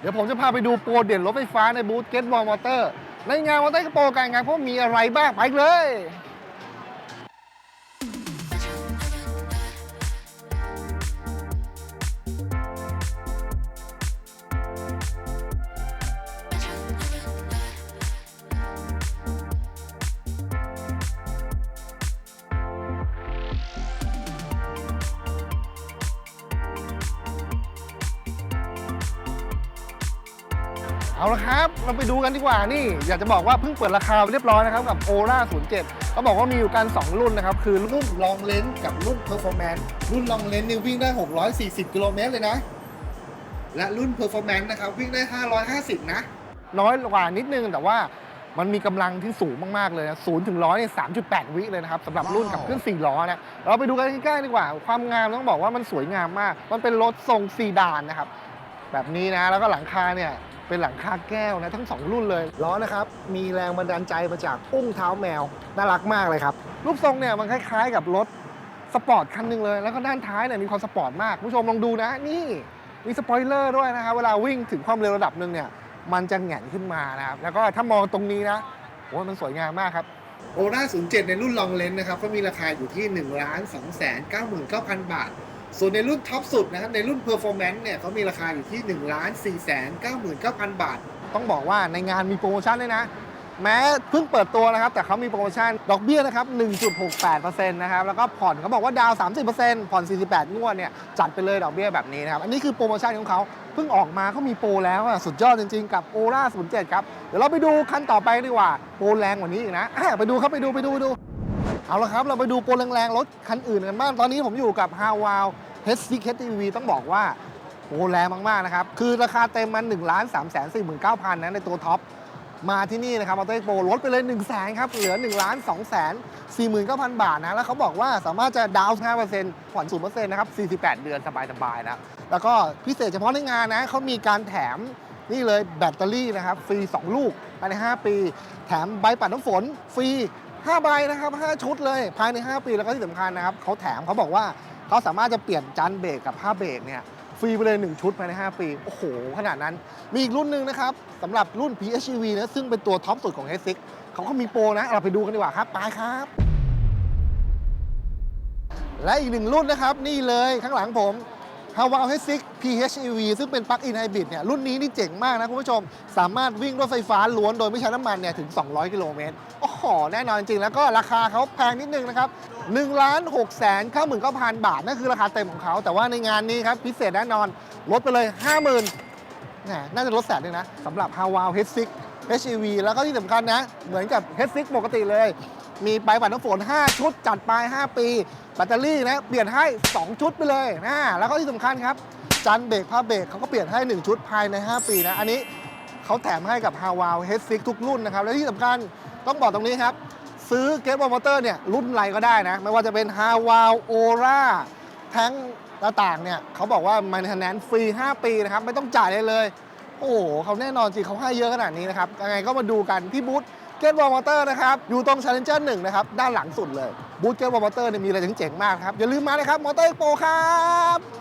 เดี๋ยวผมจะพาไปดูโปรเด่นรถไฟฟ้าในบูธเกตบอลมอเตอร์ในงานมอเตอร์โปรการงานเพราะมีอะไรบ้างไปเลย เอาละครับ เราไปดูกันดีกว่านี่ อยากจะบอกว่าเพิ่งเปิดราคาไปเรียบร้อยนะครับ กับโอล่า07เขาบอกว่ามีอยู่กัน 2 รุ่นนะครับ คือรุ่นลองเลนกับรุ่นเพอร์ฟอร์แมนซ์รุ่นลองเลนนี่วิ่งได้ 640 กิโลเมตรเลยนะ และรุ่นเพอร์ฟอร์แมนซ์นะครับวิ่งได้ 550 นะ น้อยกว่านิดนึงแต่ว่ามันมีกำลังที่สูงมากๆเลยนะศูนย์ถึงร้อยเนี่ย3.8วิเลยนะครับสำหรับรุ่นกับเครื่อง4ล้อนะ เราไปดูกันใกล้ๆดีกว่า ความงามต้องบอกว่ามันสวยงามมาก มันเป็นรถทรงซีดานนะครับ แบบนี้นะ แล้วก็หลังคาเนี่ย เป็นหลังคาแก้วนะทั้งสองรุ่นเลย ล้อนะครับ มีแรงบันดาลใจมาจากอุ้งเท้าแมว น่ารักมากเลยครับ รูปทรงเนี่ยมันคล้ายๆกับรถสปอร์ตคันหนึ่งเลย แล้วก็ด้านท้ายเนี่ยมีความสปอร์ตมากคุณผู้ชมลองดูนะ นี่มีสปอยเลอร์ด้วยนะครับ เวลาวิ่งถึงความเร็วระดับหนึ่งเนี่ย มันจะแหงนขึ้นมานะครับ แล้วก็ถ้ามองตรงนี้นะโอ้ยมันสวยงามมากครับโอร่า07 ในรุ่นลองเลนนะครับ ก็มีราคาอยู่ที่ 1 2 9 9 9 0 0 บาท ส่วนในรุ่นท็อปสุดนะครับ ในรุ่น Performance เนี่ยเขามีราคาอยู่ที่ 1 4 9 9 9 0 0 บาท ต้องบอกว่าในงานมีโปรโมชั่นด้วยนะ แม้เพิ่งเปิดตัวนะครับ แต่เขามีโปรโมชั่น ดอกเบี้ยนะครับ 1.68%นะครับ แล้วก็ผ่อนเขาบอกว่าดาวน์30%ผ่อน 48 งวดเนี่ย จัดไปเลยดอกเบี้ยแบบนี้นะครับ อันนี้คือโปรโมชั่นของเขาเพิ่งออกมาเขามีโปรแล้วอะสุดยอดจริงๆ กับโอล่า07ครับ เดี๋ยวเราไปดูคันต่อไปดีกว่า โปรแรงกว่านี้อีกนะอะไปดูครับไปดูไปดูไปดู เอาละครับ เราไปดูโปรแรงๆ รถคันอื่นกันบ้าง ตอนนี้ผมอยู่กับ h a w a l H6 HTV ต้องบอกว่าโอ้แรงมากๆ นะครับ คือราคาเต็มมัน1 3 4 9 0 0 0นะในตัวท็อป มาที่นี่นะครับมอเตอร์โปรลดไปเลย 1 0 0 0 0แสนครับ เหลือ 1 2 4 9 0 0 0 บาทนะ แล้วเขาบอกว่าสามารถจะดาวน์5%ผ่อน0%นะครับ 48 เดือนสบายๆ นะ แล้วก็พิเศษเฉพาะในงานนะเขามีการแถมนี่เลยแบตเตอรี่นะครับฟรี 2 ลูกภายใน 5 ปี แถมใบปัดน้ำฝนฟรี 5ใบนะครับ 5 ชุดเลย ภายใน 5 ปีแล้วก็ที่สำคัญนะครับเขาแถมเขาบอกว่าเขาสามารถจะเปลี่ยนจานเบรกกับผ้าเบรกเนี่ยฟรีไปเลย 1 ชุดภายใน 5 ปี โอ้โห ขนาดนั้น มีอีกรุ่นหนึ่งนะครับสำหรับรุ่น PHEV นะซึ่งเป็นตัวท็อปสุดของ h 6เขาก็มีโปรนะ เราไปดูกันดีกว่าครับ ไปครับ และอีกหนึ่งรุ่นนะครับ นี่เลยข้างหลังผม h a w a l H6 PHEV ซึ่งเป็นปลั๊กอินไฮบริดเนี่ยรุ่นนี้นี่เจ๋งมากนะคุณผู้ชม สามารถวิ่งด้วยไฟฟ้าล้วนโดยไม่ใช้น้ำมันเนี่ยถึง 200 กิโลเมตรโอ้โหแน่นอนจริงแล้วก็ราคาเขาแพงนิดนึงนะครับ1ล้าน6แสน99,000บาท นั่นคือราคาเต็มของเขา แต่ว่าในงานนี้ครับ พิเศษแน่นอนลดไปเลย 50,000แหมน่าจะลดแสนเลยนะสำหรับ h a w a l H6 HEV แล้วก็ที่สำคัญนะ เหมือนกับ H6 ปกติเลย มีใบปัดน้ำฝน 5 ชุดจัดไป 5 ปี แบตเตอรี่นะเปลี่ยนให้ 2 ชุดไปเลยนะแล้วก็ที่สำคัญครับจันเบรกผ้าเบรกเขาก็เปลี่ยนให้ 1 ชุดภายใน 5 ปีนะ อันนี้เขาแถมให้กับ h a w a l H6 ทุกรุ่นนะครับ และที่สำคัญต้องบอกตรงนี้ครับ ซื้อเก t บอลมอเตอร์เนี่ยรุ่นไรก็ได้นะ ไม่ว่าจะเป็น h a w a l Ora แท้งต่างๆเนี่ยเขาบอกว่า maintenance ฟรี 5 ปีนะครับไม่ต้องจ่ายเลยเลย โอ้โหเขาแน่นอนจริงเขาให้เยอะขนาดนี้นะครับยังไงก็มาดูกันที่บูธ เกตบอลมอเตอร์นะครับ อยู่ตรง Challenger 1นะครับ ด้านหลังสุดเลย บูธเกตบอลมอเตอร์เนี่ยมีอะไรเจ๋งๆมากครับ อย่าลืมมาเลยครับ มอเตอร์โปรครับ